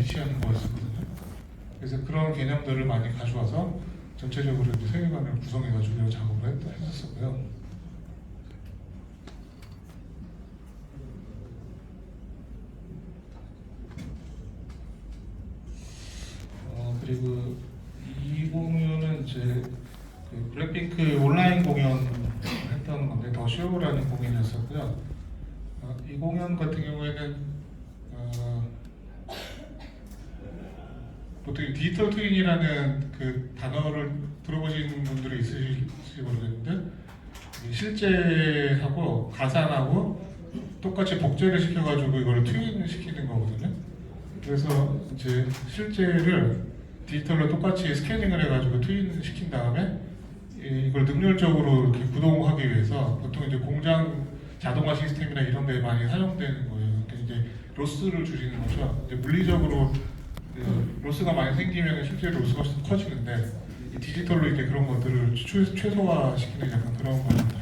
위치하는 거였거든요. 그래서 그런 개념들을 많이 가져와서 전체적으로 이제 세계관을 구성해가지고 작업을 했, 했었고요. 어, 그리고 이 공연은 이제 그 블랙핑크 온라인 공연 했던 건데 더 쇼라는 공연이었었고요. 어, 이 공연 같은 경우에는 어, 이 디지털 트윈이라는 그 단어를 들어보신 분들이 있으실지 모르겠는데 실제하고 가상하고 똑같이 복제를 시켜가지고 이거를 트윈 시키는 거거든요. 그래서 이제 실제를 디지털로 똑같이 스캐닝을 해가지고 트윈 시킨 다음에 이- 이걸 능률적으로 이렇게 구동하기 위해서 보통 이제 공장 자동화 시스템이나 이런 데 많이 사용되는 거예요. 이제 로스를 줄이는 거죠. 이제 물리적으로 이제 로스가 많이 생기면 실제 로스가 커지는데 이 디지털로 이제 그런 것들을 최, 최소화시키는 약간 그런 거입니다.